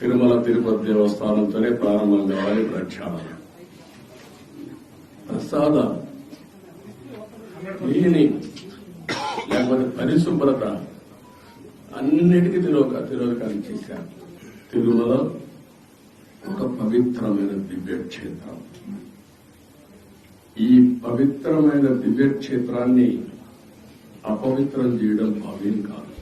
తిరుమల తిరుపతి దేవస్థానంతోనే ప్రారంభం కావాలి ప్రక్షాళన. ప్రసాద. లేని లేకపోతే పరిశుభ్రత. అన్నిటికీ తిరోక తిరోకాన్ని చేశారు. తిరుమల ఒక పవిత్రమైన దివ్యక్షేత్రం. ఈ పవిత్రమైన దివ్య క్షేత్రాన్ని అపవిత్రం చేయడం భావ్యం కాదు.